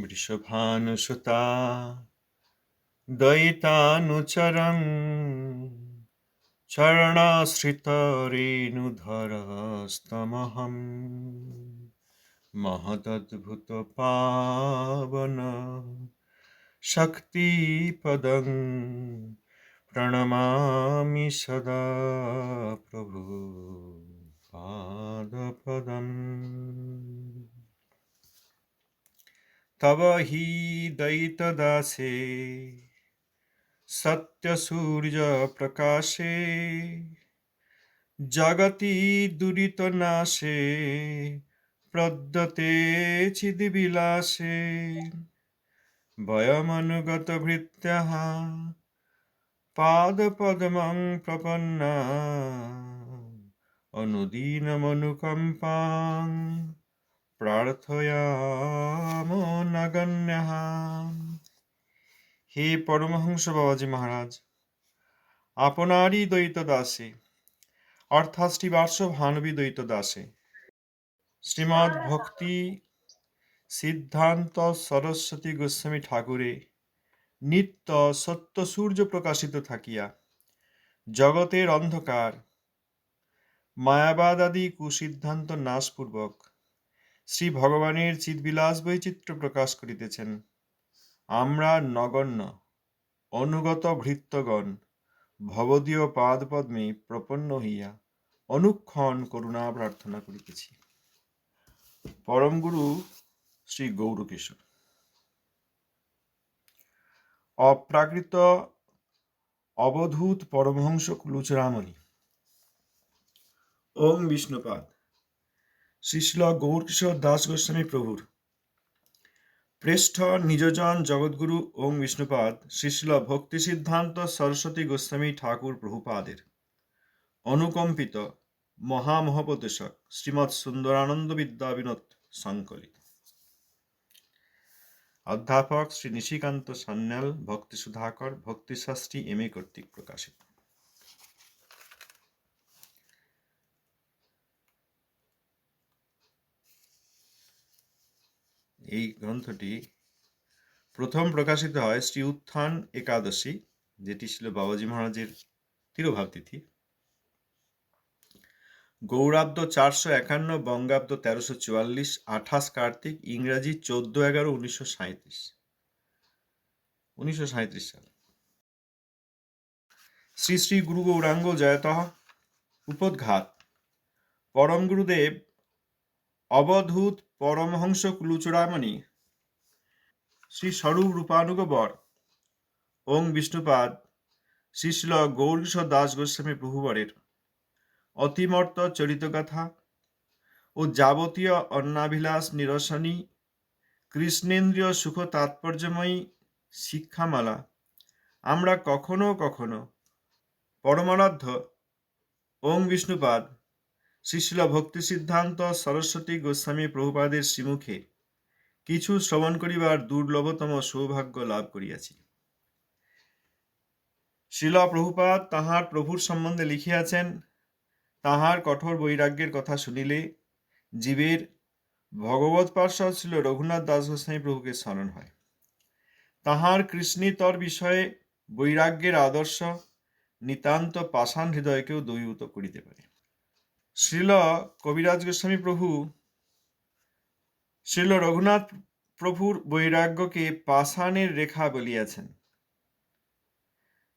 वृषभानुसुता दयितानुचरन् चरणाश्रितरेणुधरस्तमहम् महदद्भुतपावन शक्तिपदं प्रणमामि सदा प्रभु पादपदम् তব হি দৈতদাসে সত্যসূর্যপ্রকাশে জগতি দুরিতনাশে প্রদ্যতে চিদিবিলাসে ভয়মনুগত ভৃত্যহা পাদপদ্মং প্রপন্না অনুদীনমনুকম্পাং প্রার্থয়ামো নগণ্যः হে পরমহংস বাবাজি মহারাজ, আপনারই দ্বৈত দাসে অর্থাৎ শ্রী বার্ষ ভানবী দ্বৈত দাসে শ্রীমৎ ভক্তি সিদ্ধান্ত সরস্বতী গোস্বামী ঠাকুরে নিত্য সত্য সূর্য প্রকাশিত থাকিয়া, জগতের অন্ধকার মায়াবাদ আদি কুসিদ্ধান্ত নাশপূর্বক শ্রী ভগবানের চিৎবিলাস বৈচিত্র্য প্রকাশ করিতেছেন। আমরা নগণ্য, অনুগত ভৃত্যগণ, ভবদীয় পাদপদ্মে প্রপন্ন হইয়া অনুক্ষণ করুণা প্রার্থনা করিতেছি। পরমগুরু শ্রী গৌরকিশোর, অপ্রাকৃত অবধূত পরমহংস কুলুচরামণি, ওম বিষ্ণুপাদ। শ্রীশিল গৌরকিশোর দাস গোস্বামী প্রভুর। পৃষ্ঠ নিজজন জগৎগুরু ওম বিষ্ণুপাদ, শ্রীশিল ভক্তি সিদ্ধান্ত সরস্বতী গোস্বামী ঠাকুর প্রভুপাদের। অনুকম্পিত মহামহোপদেশক শ্রীমৎ সুন্দরানন্দ বিদ্যা বিনোদ সংকলিত। অধ্যাপক শ্রী নিশিকান্ত সান্যাল, ভক্তি সুধাকর ভক্তিশাস্ত্রী এম এ কর্তৃক প্রকাশিত। এই গ্রন্থটি প্রথম প্রকাশিত হয় শ্রী উত্থান একাদশী, যেটি ছিল বাবাজি মহারাজের তিরোভাব তিথি গৌরাব্দ চারশো একান্ন, বঙ্গাব্দ তেরোশো চুয়াল্লিশ, আঠাশ কার্তিক, ইংরাজি চোদ্দ এগারো, উনিশশো সাঁত্রিশ উনিশশো সাঁত্রিশ সাল। শ্রী শ্রী গুরু গৌরাঙ্গ জয়ত উপদঘাত। পরম গুরুদেব অবধূত পরমহংস কুলুচূড়ামণি শ্রী স্বরূপ রূপানুগবর, ওং বিষ্ণুপাদ শ্রীশিল গৌরকিশোর দাস গোস্বামী প্রভুবরের অতিমর্ত চরিতকথা ও যাবতীয় অন্নাভিলাষ নিরসনী, কৃষ্ণেন্দ্রীয় সুখ তাৎপর্যময়ী শিক্ষামালা। আমরা কখনো কখনো পরমারাধ্য, ওং বিষ্ণুপাদ শ্রীশিল ভক্তি সিদ্ধান্ত সরস্বতী গোস্বামী প্রভুপাদের শ্রীমুখে। কিছু শ্রবণ করিবার দুর্লভতম সৌভাগ্য লাভ করিয়াছি। শিলা প্রভুপাদ তাহার প্রভুর সম্বন্ধে লিখিয়াছেন, তাহার কঠোর বৈরাগ্যের কথা শুনিলে জীবের ভগবত পার্শ্বদ ছিল রঘুনাথ দাস গোস্বামী প্রভুকে স্মরণ হয়। তাহার কৃষ্ণিতর বিষয়ে বৈরাগ্যের আদর্শ নিতান্ত পাষাণ হৃদয়কেও দৈভূত করিতে পারে। শ্রীল কবিরাজ গোস্বামী প্রভু, শ্রীল রঘুনাথ প্রভুর বৈরাগ্যকে পাষাণের রেখা বলিয়াছেন।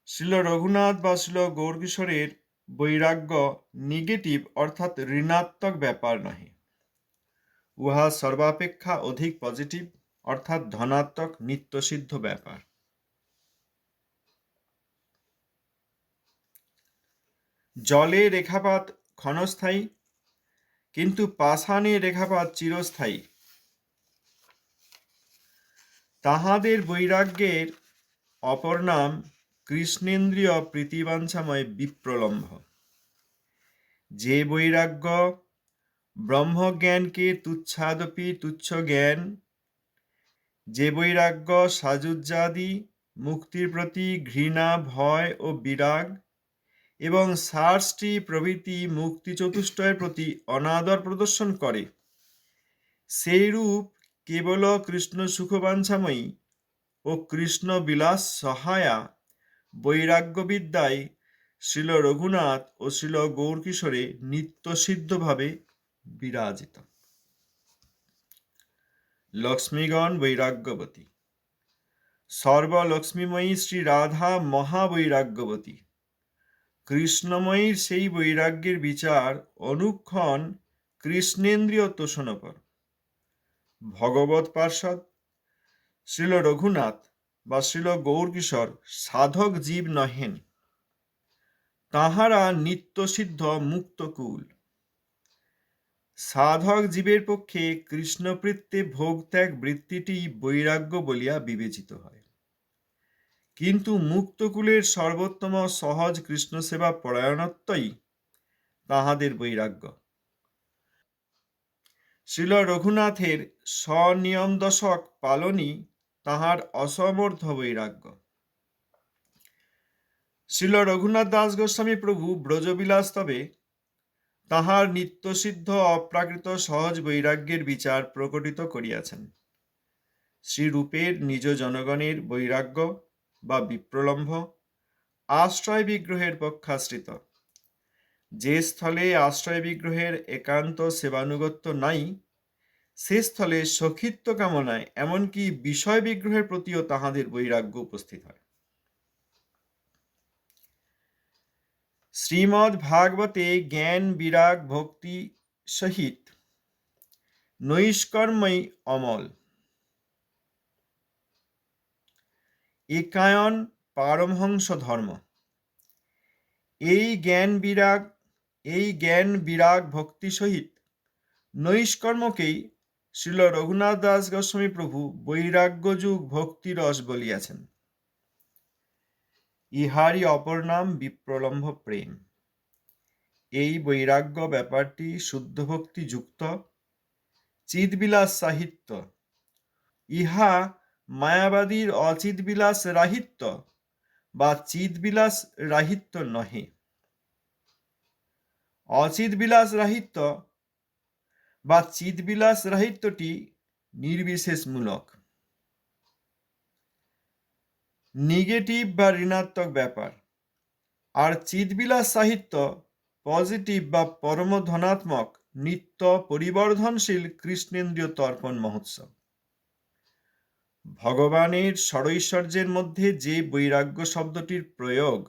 শ্রীল রঘুনাথ বা শ্রীল গৌরকিশোরের বৈরাগ্য নেগেটিভ অর্থাৎ ঋণাত্মক ব্যাপার নহে। উহা সর্বাপেক্ষা অধিক পজিটিভ অর্থাৎ ধনাত্মক নিত্যসিদ্ধ ব্যাপার। জলে রেখাপাত ক্ষণস্থায়ী, কিন্তু পাষাণে রেখাপাত চিরস্থায়ী। তাহাদের বৈরাগ্যের অপর নাম কৃষ্ণেন্দ্রীয় প্রীতিবাঞ্ছাময় বিপ্রলম্ভ। যে বৈরাগ্য ব্রহ্মজ্ঞানকে তুচ্ছাদপি তুচ্ছ জ্ঞান, যে বৈরাগ্য সাজুজ্জাদি মুক্তির প্রতি ঘৃণা, ভয় ও বিরাগ এবং সার্সটি প্রভৃতি মুক্তি চতুষ্টয়ের প্রতি অনাদর প্রদর্শন করে। সেইরূপ কেবল কৃষ্ণ সুখবাঞ্ছাময়ী ও কৃষ্ণ বিলাস সহায়া বৈরাগ্য বিদ্যায় শিল রঘুনাথ ও শিল গৌরকিশোরে নিত্যসিদ্ধভাবে বিরাজিত। লক্ষ্মীগণ বৈরাগ্যবতী। সর্বলক্ষ্মীময়ী শ্রী রাধা মহাবৈরাগ্যবতী। কৃষ্ণময়ীর সেই বৈরাগ্যের বিচার অনুক্ষণ কৃষ্ণেন্দ্রিয় তোষণপর ভগবত পার্ষদ, শ্রীল রঘুনাথ বা শ্রীল গৌরকিশোর সাধক জীব নহেন। তাহারা নিত্যসিদ্ধ মুক্তকুল সাধক জীবের পক্ষে কৃষ্ণপ্রীত্যে ভোগত্যাগ বৃত্তিটি বৈরাগ্য বলিয়া বিবেচিত হয়। কিন্তু মুক্তকুলের সর্বোত্তম সহজ কৃষ্ণ সেবা পরায়ণত্বই তাহাদের বৈরাগ্য। শিল রঘুনাথের স্বনিয়ম দশক পালনই তাহার অসমর্থ বৈরাগ্য। শিল রঘুনাথ দাস গোস্বামী প্রভু ব্রজবিলাস তবে তাহার নিত্যসিদ্ধ, অপ্রাকৃত, সহজ বৈরাগ্যের বিচার প্রকটিত করিয়াছেন। শ্রীরূপের নিজ জনগণের বৈরাগ্য বা বিপ্রলম্ভ, আশ্রয় বিগ্রহের পক্ষাশ্রিত। যে স্থলে আশ্রয় বিগ্রহের একান্ত সেবানুগত্য নাই, সে স্থলে সখিত্ব কামনায় এমনকি বিষয় বিগ্রহের প্রতিও তাহাদের বৈরাগ্য উপস্থিত হয়। শ্রীমদ্ ভাগবতে জ্ঞান, বিরাগ, ভক্তি সহিত নৈষ্কর্মই অমল। একায়ন পারমহংস ধর্ম। এই জ্ঞান বিরাগ, এই জ্ঞান বিরাগ ভক্তি সহিত নৈষ্কর্মকেই শ্রীল রঘুনাথ দাস গোস্বামী প্রভু বৈরাগ্যযুগ ভক্তিরস বলিয়াছেন। ইহারই অপর নাম বিপ্রলম্ভ প্রেম। এই বৈরাগ্য ব্যাপারটি শুদ্ধ ভক্তি যুক্ত চিদবিলাস সাহিত্য। ইহা মায়াবাদীর অচিদবিলাস রাহিত্য বা চিদবিলাস রাহিত্য নহে। অচিদবিলাস রাহিত্য বা চিদবিলাস রাহিত্যটি নির্বিশেষমূলক। নেগেটিভ বা ঋণাত্মক ব্যাপার। আর চিদবিলাস সাহিত্য পজিটিভ বা পরম ধনাত্মক নিত্য পরিবর্ধনশীল কৃষ্ণেন্দ্রীয় তর্পণ মহোৎসব। ভগবানের ষড়ৈশ্বর্যের মধ্যে যে বৈরাগ্য শব্দটির প্রয়োগ,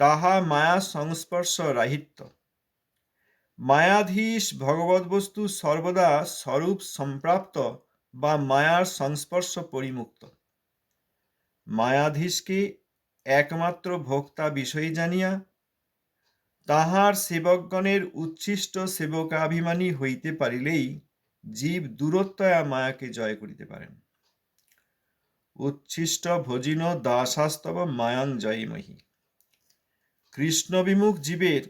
তাহা মায়া সংস্পর্শ রাহিত্য। মায়াধীশ ভগবত বস্তু সর্বদা স্বরূপ সম্প্রাপ্ত বা মায়ার সংস্পর্শ পরিমুক্ত। মায়াধীশকে একমাত্র ভোক্তা বিষয় জানিয়া তাহার সেবকগণের উচ্ছিষ্ট সেবকাভিমানী হইতে পারিলেই জীব দূরত্বয়া মায়াকে জয় করিতে পারেন। উচ্ছিষ্ট ভজিন দাসাস্তব মায়াং জয়মহী কৃষ্ণ বিমুখ জীবের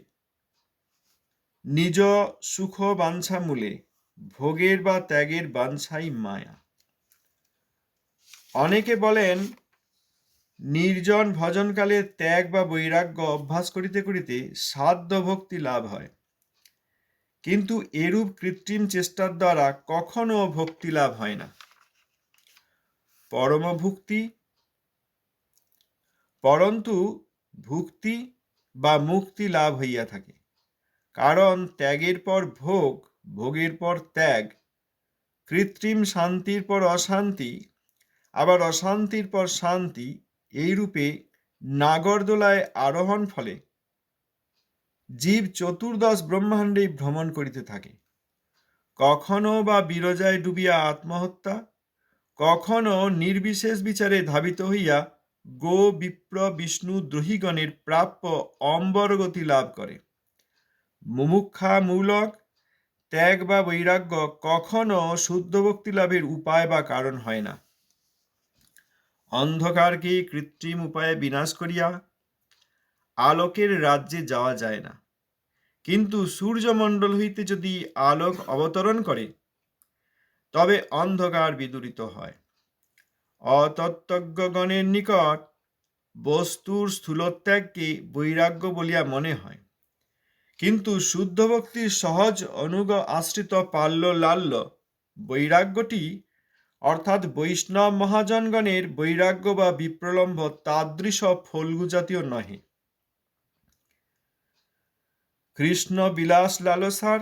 নিজ সুখ বাঞ্ছা মূলে ভোগের বা ত্যাগের বাঞ্ছাই মায়া। অনেকে বলেন, নির্জন ভজনকালে ত্যাগ বা বৈরাগ্য অভ্যাস করিতে করিতে সাধ্য ভক্তি লাভ হয়। কিন্তু এরূপ কৃত্রিম চেষ্টার দ্বারা কখনো ভক্তি লাভ হয় না। পরম ভুক্তি, পরন্তু ভুক্তি বা মুক্তি লাভ হইয়া থাকে। কারণ ত্যাগের পর ভোগ, ভোগের পর ত্যাগ, কৃত্রিম শান্তির পর অশান্তি, আবার অশান্তির পর শান্তি এই রূপে নাগরদোলায় আরোহণ ফলে জীব চতুর্দশ ব্রহ্মাণ্ডেই ভ্রমণ করিতে থাকে। কখনো বা বিরজায় ডুবিয়া আত্মহত্যা, কখনো নির্বিশেষ বিচারে ধাবিত হইয়া গো বিপ্র বিষ্ণু দ্রোহীগণের প্রাপ্য অম্বরগতি লাভ করে। মুমুক্ষা মূলক, ত্যাগ বা বৈরাগ্য কখনো শুদ্ধ ভক্তি লাভের উপায় বা কারণ হয় না। অন্ধকারকে কৃত্রিম উপায়ে বিনাশ করিয়া আলোকের রাজ্যে যাওয়া যায় না। কিন্তু সূর্যমণ্ডল হইতে যদি আলোক অবতরণ করে, তবে অন্ধকার বিদূরিত হয়। অতত্ত্বজ্ঞগণের নিকট বস্তুর স্থূলত্যাগকে বৈরাগ্য বলিয়া মনে হয়। কিন্তু শুদ্ধ ভক্তির সহজ অনুগ আশ্রিত পাল্য লাল্য বৈরাগ্যটি, অর্থাৎ বৈষ্ণব মহাজনগণের বৈরাগ্য বা বিপ্রলম্ব তাদৃশ ফল্গু জাতীয় নহে। কৃষ্ণ বিলাস লালসার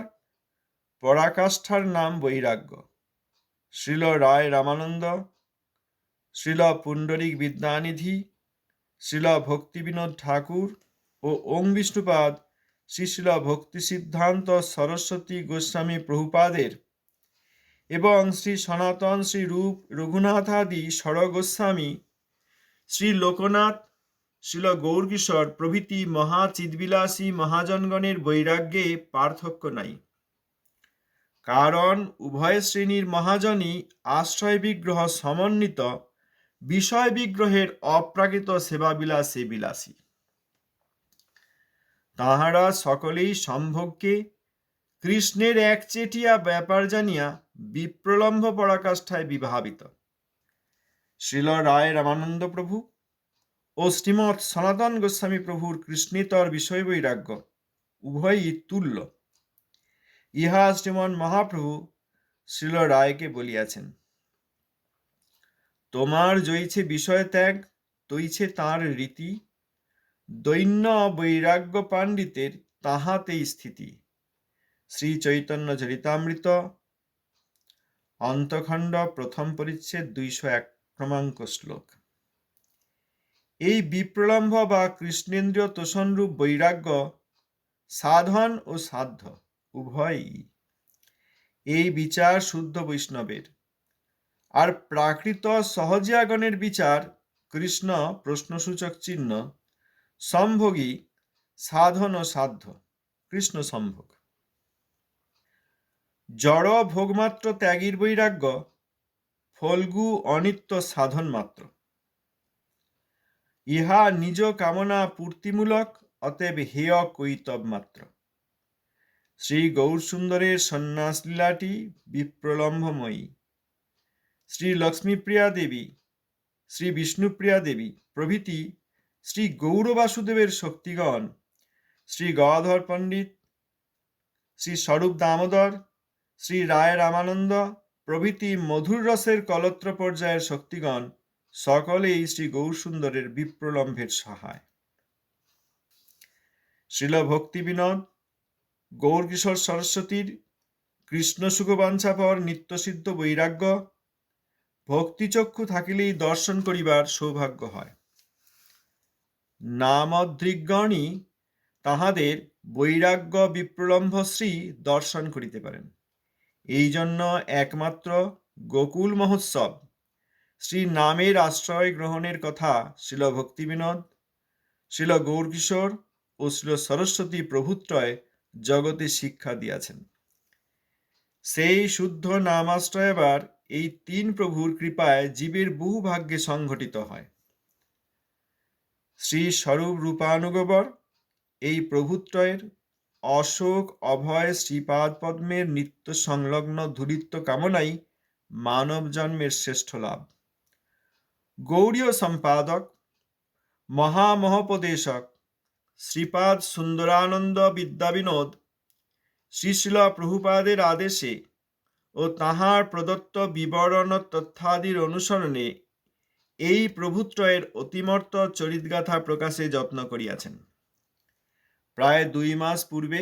পরাকাষ্ঠার নাম বৈরাগ্য। শ্রীল রায় রামানন্দ, শ্রীল পুণ্ডরিক বিদ্যানিধি, শ্রীল ভক্তিবিনোদ ঠাকুর ও ওং বিষ্ণুপাদ শ্রী শ্রীল ভক্তি সিদ্ধান্ত সরস্বতী গোস্বামী প্রভুপাদের এবং শ্রী সনাতন শ্রী রূপ রঘুনাথাদি স্বর গোস্বামী শ্রী লোকনাথ শিল গৌরকিশোর প্রভৃতি মহাচিদবিলাসী মহাজনগণের বৈরাগ্যে পার্থক্য নাই। কারণ উভয় শ্রেণির মহাজনই আশ্রয় বিগ্রহ সমন্বিত, বিষয় বিগ্রহের অপ্রাকৃত সেবাবিলাসে বিলাসী। তাহারা সকলেই সম্ভোগকে কৃষ্ণের একচেটিয়া ব্যাপার জানিয়া বিপ্রলম্ব পরাকাষ্ঠায় বিভাবিত শ্রীল রায় রামানন্দ প্রভু ও শ্রীমৎ সনাতন গোস্বামী প্রভুর কৃষ্ণেতর বিষয় বৈরাগ্য, উভয়ই তুল্য। ইহা শ্রীমন মহাপ্রভু শ্রীল রায়কে বলিয়াছেন, তোমার জয়ছে বিষয় ত্যাগ, তৈছে তাঁর রীতি। দৈন্য বৈরাগ্য পাণ্ডিতের তাহাতেই স্থিতি। শ্রী চৈতন্য চরিতামৃত। অন্তখণ্ড প্রথম পরিচ্ছেদ দুইশো এক ক্রমাঙ্ক শ্লোক। এই বিপ্রলম্ভ বা কৃষ্ণেন্দ্রীয় তোষণরূপ বৈরাগ্য সাধন ও সাধ্য, উভয়ই। এই বিচার শুদ্ধ বৈষ্ণবের। আর প্রাকৃত সহজিয়াগণের বিচার কৃষ্ণ প্রশ্নসূচক চিহ্ন, সম্ভোগী সাধন ও সাধ্য, কৃষ্ণ সম্ভোগ। জড় ভোগমাত্র ত্যাগীর বৈরাগ্য, ফলগু অনিত্য সাধন মাত্র ইহা নিজ কামনা পূর্তিমূলক, অতএব হেয় কৈতব মাত্র। শ্রী গৌরসুন্দরের সন্ন্যাস লীলাটি বিপ্রলম্ভময়ী। শ্রী লক্ষ্মীপ্রিয়া দেবী, শ্রী বিষ্ণুপ্রিয়া দেবী প্রভৃতি শ্রী গৌর বাসুদেবের শক্তিগণ, শ্রী গদাধর পণ্ডিত, শ্রী স্বরূপ দামোদর, শ্রী রায় রামানন্দ প্রভৃতি মধুর রসের কলত্র পর্যায়ের শক্তিগণ সকলেই শ্রী গৌরসুন্দরের বিপ্রলম্ভের সহায়। শিল ভক্তি বিনোদ গৌরকিশোর সরস্বতীর, কৃষ্ণ সুখবাঞ্ছাপর নিত্যসিদ্ধ বৈরাগ্য, ভক্তিচক্ষু থাকিলেই দর্শন করিবার সৌভাগ্য হয়। নামদ্রিগণই তাহাদের বৈরাগ্য বিপ্রলম্ভ শ্রী দর্শন করিতে পারেন। এই জন্য একমাত্র গোকুল মহোৎসব শ্রী নামের আশ্রয় গ্রহণের কথা শিল ভক্তিবিনোদ শিল গৌরকিশোর ও শিল সরস্বতী প্রভুত্রয় জগতে শিক্ষা দিয়াছেন। সেই শুদ্ধ নামাশ্রয়বার এই তিন প্রভুর কৃপায় জীবের বহু ভাগ্যে সংঘটিত হয়। শ্রী স্বরূপ রূপানুগবর এই প্রভুত্রয়ের অশোক অভয় শ্রীপাদ পদ্মের নিত্য সংলগ্ন ধুরিত্ব কামনাই মানব জন্মের শ্রেষ্ঠ লাভ। গৌরীয় সম্পাদক, মহামহোপদেশক, শ্রীপাদ সুন্দরানন্দ বিদ্যাবিনোদ, শ্রীশিল প্রভুপাদের আদেশে ও তাহার প্রদত্ত বিবরণ তথ্যাদির অনুসরণে এই প্রভুত্রয়ের অতিমর্ত চরিতগাথা প্রকাশে যত্ন করিয়াছেন। প্রায় দুই মাস পূর্বে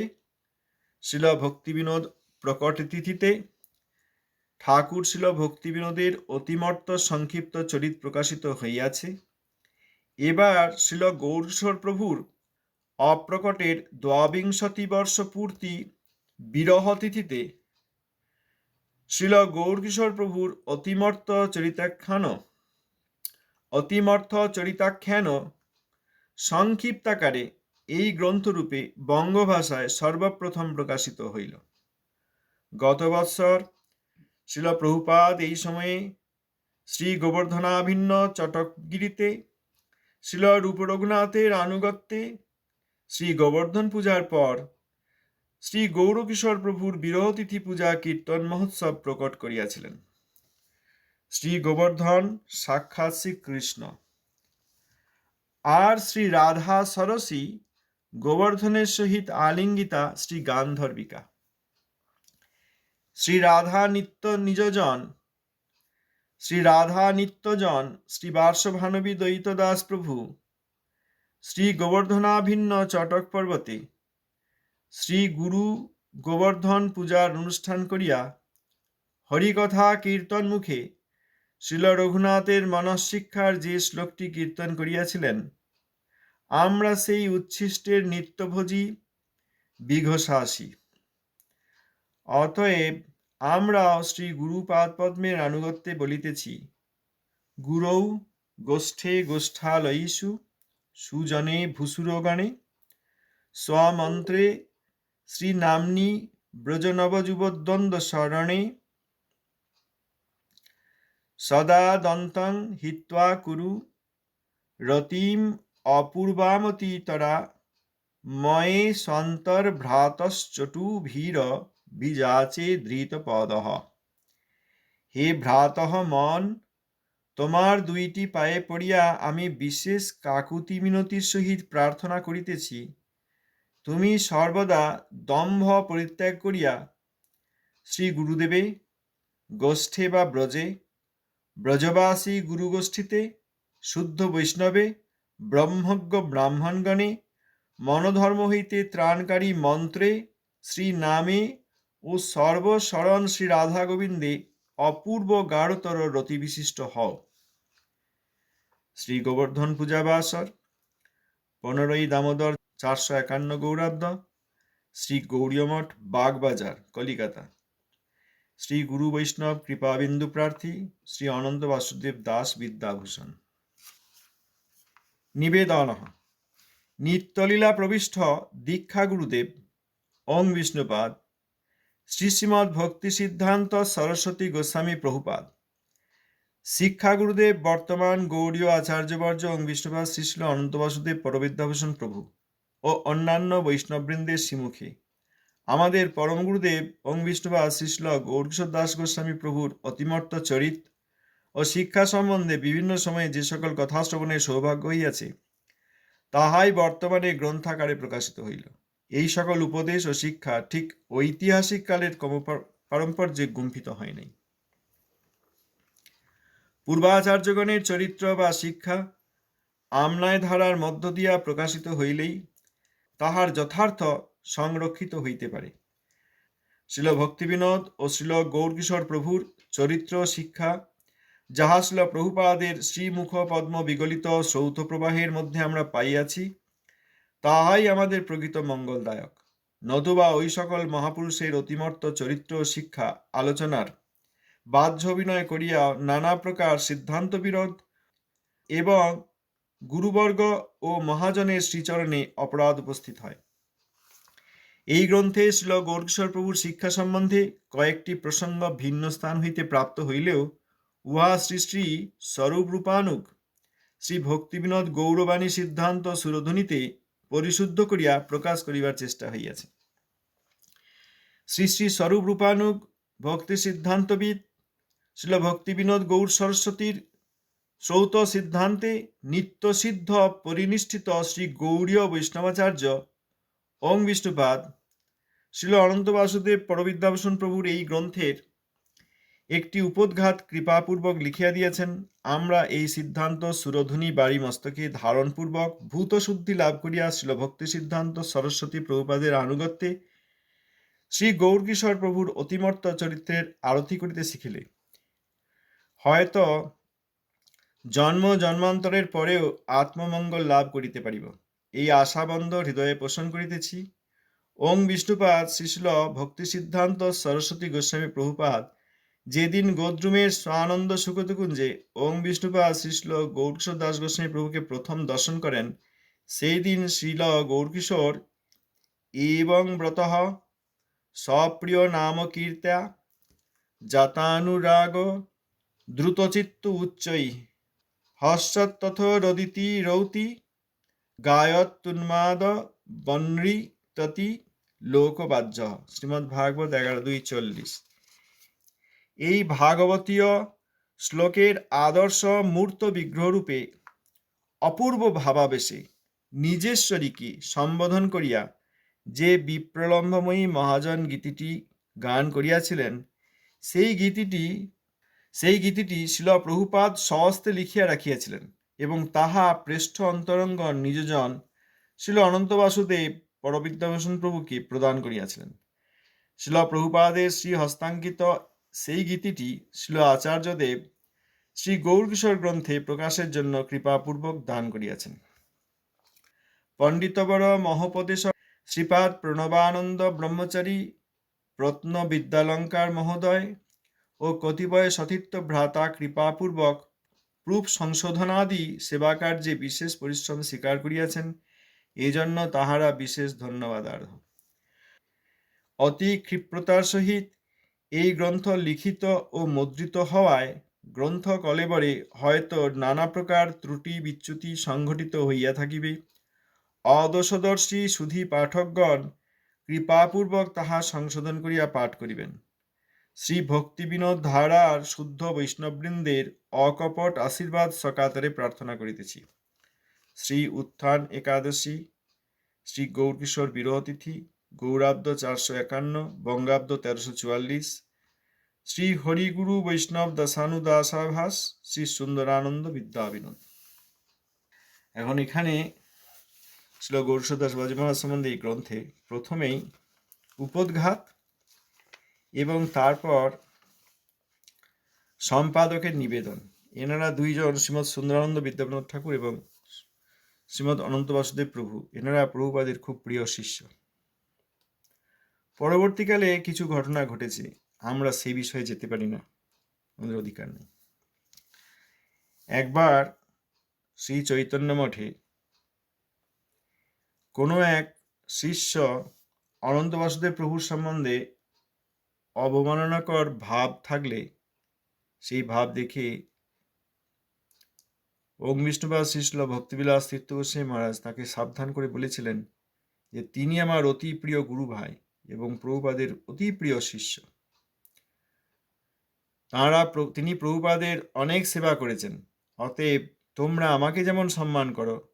শিল ভক্তিবিনোদ প্রকট তিথিতে ঠাকুর শিল ভক্তিবিনোদের অতিমর্ত সংক্ষিপ্ত চরিত প্রকাশিত হইয়াছে। এবার শিল গৌরশ্বর প্রভুর অপ্রকটের দ্বাবিংশতি বর্ষ পূর্তি বিরহ তিথিতে শিল গৌরকিশোর প্রভুর অতিমর্ত চরিতাখ্যান, অতিমর্থ চরিতাখ্যান সংক্ষিপ্তাকারে এই গ্রন্থরূপে বঙ্গভাষায় সর্বপ্রথম প্রকাশিত হইল। গত বৎসর শিল প্রভুপাদ এই সময়ে শ্রী গোবর্ধনাভিন্ন চটকগিরিতে শিল রূপ রঘুনাথের আনুগত্যে শ্রী গোবর্ধন পূজার পর শ্রী গৌরকিশোর প্রভুর বিরহতিথি পূজা কীর্তন মহোৎসব প্রকট করিয়াছিলেন। শ্রী গোবর্ধন সাক্ষাৎ শ্রীকৃষ্ণ। আর শ্রী রাধা সরসী গোবর্ধনের সহিত আলিঙ্গিতা শ্রী গান্ধর্বিকা শ্রী রাধা নিত্য নিজজন, শ্রী রাধা নিত্যজন শ্রী বার্ষভানবী দ্বৈত দাস প্রভু, শ্রী গোবর্ধনাভিন্ন চটক পর্বতে, শ্রী গুরু গোবর্ধন পূজার অনুষ্ঠান করিয়া হরিকথা কীর্তন মুখে শিল রঘুনাথের মনঃশিক্ষার যে শ্লোকটি কীর্তন করিয়াছিলেন, আমরা সেই উচ্ছিষ্টের নিত্যভোজী বিঘষাসী অতএব আমরাও শ্রী গুরুপাদ পদ্মের আনুগত্যে বলিতেছি, গুরৌ গোষ্ঠে গোষ্ঠালয়ীষু সুজনে ভূসুরগণে, স্বমন্ত্রে শ্রীনাম্নি ব্রজনবযুবদ্বন্দ্ব শরণে সদা দন্তং হিত্বা কুরু, রতিম অপূর্বামতীতরা, ময়ে সন্তর্ভ্রাতশ্চটুভীর বিজাচে ধৃতপদঃ হে ভ্রাতঃ মন, তোমার দুইটি পায়ে পড়িয়া আমি বিশেষ কাকুতি মিনতির সহিত প্রার্থনা করিতেছি। তুমি সর্বদা দম্ভ পরিত্যাগ করিয়া শ্রী গুরুদেবে, গোষ্ঠে বা ব্রজে, ব্রজবাসী গুরুগোষ্ঠীতে, শুদ্ধ বৈষ্ণবে, ব্রহ্মজ্ঞ ব্রাহ্মণগণে, মনোধর্ম হইতে ত্রাণকারী মন্ত্রে শ্রী নামে ও সর্বশরণ শ্রী রাধা গোবিন্দে অপূর্ব গাঢ়তর রতিবিশিষ্ট হও। শ্রী গোবর্ধন পূজা বাসর পনেরোই দামোদর চারশো একান্ন গৌরাব্দ শ্রী গৌরীয়মঠ বাগবাজার, কলিকাতা। শ্রী গুরু বৈষ্ণব কৃপাবিন্দু প্রার্থী, শ্রী অনন্ত বাসুদেব দাস বিদ্যাভূষণ। নিবেদন নিত্যলীলা প্রবিষ্ট দীক্ষা গুরুদেব ওং বিষ্ণুপাদ শ্রী শ্রীমৎ ভক্তি সিদ্ধান্ত সরস্বতী গোস্বামী প্রভুপাদ। শিক্ষা গুরুদেব বর্তমান গৌড়ীয় আচার্যবর্য ওং বিষ্ণুপাদ শ্রীশিল অনন্ত বাসুদেব পরবিদ্যাভূষণ প্রভু ও অন্যান্য বৈষ্ণববৃন্দের শ্রীমুখে। আমাদের পরম গুরুদেব ওং বিষ্ণুপাদ শ্রীশিল গৌরকিশোর দাস গোস্বামী প্রভুর অতিমর্ত চরিত ও শিক্ষা সম্বন্ধে বিভিন্ন সময়ে যে সকল কথা শ্রবণের সৌভাগ্য হইয়াছে, তাহাই বর্তমানে গ্রন্থাকারে প্রকাশিত হইল। এই সকল উপদেশ ও শিক্ষা ঠিক ঐতিহাসিক কালের পারম্পর্যে গুম্ফিত হয় নাই। পূর্বাচার্যগণের চরিত্র বা শিক্ষা আমনায় ধারার মধ্য দিয়া প্রকাশিত হইলেই তাহার যথার্থ সংরক্ষিত হইতে পারে। শিল ভক্তিবিনোদ ও শিল গৌরকিশোর প্রভুর চরিত্র শিক্ষা, যাহা শিল প্রভুপাদের শ্রীমুখ পদ্ম বিগলিত শ্রৌত প্রবাহের মধ্যে আমরা পাইয়াছি তাহাই আমাদের প্রকৃত মঙ্গলদায়ক। নতুবা ওই সকল মহাপুরুষের অতিমর্ত চরিত্র শিক্ষা আলোচনার বাহ্য অভিনয় করিয়া নানা প্রকার সিদ্ধান্ত বিরোধ এবং গুরুবর্গ ও মহাজনের শ্রীচরণে অপরাধ উপস্থিত হয়। এই গ্রন্থে শ্রীল গৌরকিশোর প্রভুর শিক্ষা সম্বন্ধে কয়েকটি প্রসঙ্গ ভিন্ন স্থান হইতে প্রাপ্ত হইলেও উহা শ্রী শ্রী স্বরূপ রূপানুক শ্রী ভক্তিবিনোদ গৌরবাণী সিদ্ধান্ত সুরধ্বনিতে পরিশুদ্ধ করিয়া প্রকাশ করিবার চেষ্টা হইয়াছে। শ্রী শ্রী স্বরূপ রূপানুগ ভক্তি সিদ্ধান্তবিদ শিল ভক্তি বিনোদ গৌর সরস্বতীর শ্রৌত সিদ্ধান্তে নিত্যসিদ্ধ পরিনিষ্ঠিত শ্রী গৌরীয় বৈষ্ণবাচার্য ওং বিষ্ণুপাদ শিল অনন্ত বাসুদেব পরবিদ্যাভূষণ প্রভুর এই গ্রন্থের একটি উপোদ্ঘাত কৃপাপূর্বক লিখিয়া দিয়েছেন। আমরা এই সিদ্ধান্ত সুরধ্বনি বাড়ি মস্তকে ধারণপূর্বক ভূত শুদ্ধি লাভ করিয়া শিল ভক্তি সিদ্ধান্ত সরস্বতী প্রভুপাদের আনুগত্যে শ্রী গৌরকিশোর প্রভুর অতিমর্ত চরিত্রের আরতি করিতে শিখিলে। হয়তো জন্ম জন্মান্তরের পরেও আত্মমঙ্গল লাভ করিতে পারিব। এই আশাবন্ধ হৃদয়ে পোষণ করিতেছি। ওং বিষ্ণুপাদ শ্রীশিল ভক্তি সিদ্ধান্ত সরস্বতী গোস্বামী প্রভুপাদ যেদিন গোদ্রুমের স্বানন্দ সুকতকুঞ্জে ওং বিষ্ণুপাদ শ্রীশিল গৌরকিশোর দাস গোস্বামী প্রভুকে প্রথম দর্শন করেন সেই দিন শ্রীল গৌরকিশোর এবং ব্রত সপ্রিয় নাম কীর্তা জাতানুরাগ দ্রুতচিত্ত উচ্চৈ হর্ষতথ রদিতি রৌতি গায়ত্তুন্মাদ বনৃততি লোকবাহ্য শ্রীমৎ ভাগবত এগারো দুই চল্লিশ। এই ভাগবতীয় শ্লোকের আদর্শ মূর্ত বিগ্রহরূপে অপূর্ব ভাবাবেশে নিজেশ্বরীকে সম্বোধন করিয়া যে বিপ্রলম্বময়ী মহাজন গীতিটি গান করিয়াছিলেন, সেই গীতিটি সেই গীতিটি শিল প্রভুপাদ স্বহস্তে লিখিয়া রাখিয়াছিলেন এবং তাহা পৃষ্ঠ অন্তরঙ্গন নিজজন শিল অনন্ত বাসুদেব পরবিদ্যাভূষণ প্রভুকে প্রদান করিয়াছিলেন। শিল প্রভুপাদের শ্রী হস্তাঙ্কিত সেই গীতিটি শিল আচার্যদেব শ্রী গৌরকিশোর গ্রন্থে প্রকাশের জন্য কৃপাপূর্বক দান করিয়াছেন। পণ্ডিতবর মহোপদেশ শ্রীপাদ প্রণবানন্দ ব্রহ্মচারী রত্ন বিদ্যালঙ্কার মহোদয় ও কতিপয় সতীর্থ ভ্রাতা কৃপাপূর্বক প্রুফ সংশোধনাদি সেবাকার্যে বিশেষ পরিশ্রম স্বীকার করিয়াছেন। এই জন্য তাহারা বিশেষ ধন্যবাদ ধন্যবাদার্হ। অতি ক্ষিপ্রতার সহিত এই গ্রন্থ লিখিত ও মুদ্রিত হওয়ায় গ্রন্থ কলেবরে হয়তো নানা প্রকার ত্রুটি বিচ্যুতি সংঘটিত হইয়া থাকিবে। অদশদর্শী সুধী পাঠকগণ কৃপাপূর্বক তাহা সংশোধন করিয়া পাঠ করিবেন। শ্রী ভক্তিবিনোদ ধারার শুদ্ধ বৈষ্ণববৃন্দের অকপট আশীর্বাদ সকাতরে প্রার্থনা করিতেছি। শ্রী উত্থান একাদশী, শ্রী গৌরকিশোর বিরহ তিথি গৌরাব্দ চারশো একান্ন, বঙ্গাব্দ তেরোশো চুয়াল্লিশ, শ্রী হরিগুরু বৈষ্ণব দশানুদাসাভাস, শ্রী সুন্দরানন্দ বিদ্যা বিনোদ এখন এখানে ছিল গৌরসদাস বাজি সম্বন্ধে এই গ্রন্থে প্রথমেই উপোদ্ঘাত এবং তারপর সম্পাদকের নিবেদন। এনারা দুইজন শ্রীমৎ সুন্দরানন্দ বিদ্যাবিনোদ ঠাকুর এবং শ্রীমৎ অনন্ত বাসুদেব প্রভু। এনারা প্রভুপাদের খুব প্রিয় শিষ্য। পরবর্তীকালে কিছু ঘটনা ঘটেছে। আমরা সেই বিষয়ে যেতে পারি না। আমাদের অধিকার নেই। একবার শ্রী চৈতন্য মঠে কোনো এক শিষ্য অনন্ত বাসুদেব প্রভুর সম্বন্ধে অবমাননাকর ভাব থাকলে সেই ভাব দেখে ওম বিষ্ণুপাদ শিষ্য ভক্তিবিলাস তীর্থ গোস্বামী মহারাজ তাকে সাবধান করে বলেছিলেন যে, তিনি আমার অতি প্রিয় গুরু ভাই। এবং প্রভুপাদের অতি প্রিয় শিষ্য। তাঁরা তিনি প্রভুপাদের অনেক সেবা করেছেন। অতএব তোমরা আমাকে যেমন সম্মান করো,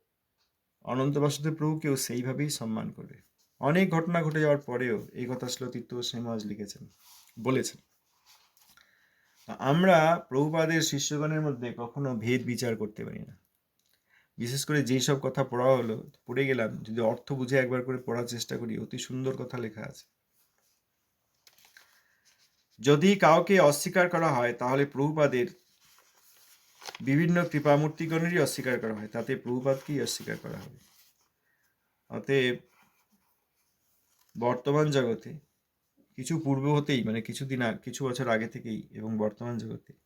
অনন্ত বাসুদেব প্রভুকেও সেইভাবেই সম্মান করবে। অনেক ঘটনা ঘটে যাওয়ার পরেও এই কথা ছিল তীর্থ গোস্বামী লিখেছেন, বলেছেন। আমরা প্রভুপাদের শিষ্যগণের মধ্যে কখনো ভেদ বিচার করতে পারি না। বিশেষ করে যেই সব কথা পড়া হলো, পড়ে গেলাম, যদি অর্থ বুঝে একবার করে পড়ার চেষ্টা করি, অতি সুন্দর কথা লেখা আছে। যদি কাউকে অস্বীকার করা হয়, তাহলে প্রভুপাদের বিভিন্ন কৃপামূর্তিগণেরই অস্বীকার করা হয়, তাতে প্রভুপাদকেই অস্বীকার করা হবে। অতএব বর্তমান জগতে, কিছু পূর্ব হতেই মানে কিছুদিন কিছু বছর আগে থেকেই এবং বর্তমান জগতে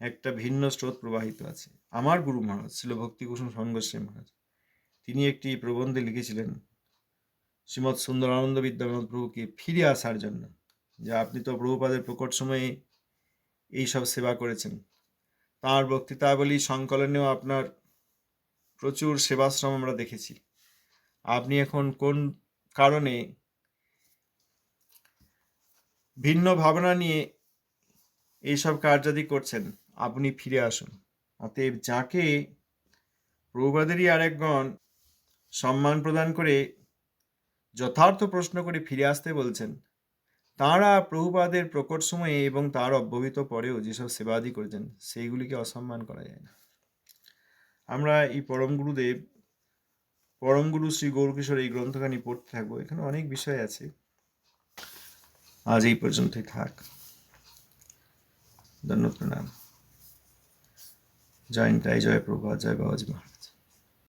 একটা ভিন্ন স্রোত প্রবাহিত আছে। আমার গুরু মহারাজ ছিল ভক্তিভূষণ সঙ্গশ্রী মহারাজ, তিনি একটি প্রবন্ধে লিখেছিলেন, শ্রীমৎ সুন্দরানন্দ বিদ্যাবিনোদ প্রভুকে ফিরে আসার জন্য, যে আপনি তো প্রভুপাদের প্রকট সময়ে এই সব সেবা করেছেন। তাঁর বক্তৃতাবলী সংকলনেও আপনার প্রচুর সেবাশ্রম আমরা দেখেছি। আপনি এখন কোন কারণে ভিন্ন ভাবনা নিয়ে এইসব কার্যাদি করছেন? আপনি ফিরে আসুন। অতএব যাকে প্রভুপাদেরই আরেকগণ সম্মান প্রদান করে যথার্থ প্রশ্ন করে ফিরে আসতে বলছেন, তাঁরা প্রভুপাদের প্রকট সময়ে এবং তার অব্যবহিত পরেও যেসব সেবাদি করেছেন, সেইগুলিকে অসম্মান করা যায় না। আমরা এই পরম গুরুদেব, পরম গুরু শ্রী গৌরকিশোর এই গ্রন্থখানি পড়তে থাকব। এখানে অনেক বিষয় আছে। আজ এই পর্যন্তই থাক। ধন্য প্রণাম জয় নিতাই জয় প্রভা জয় বাবাজী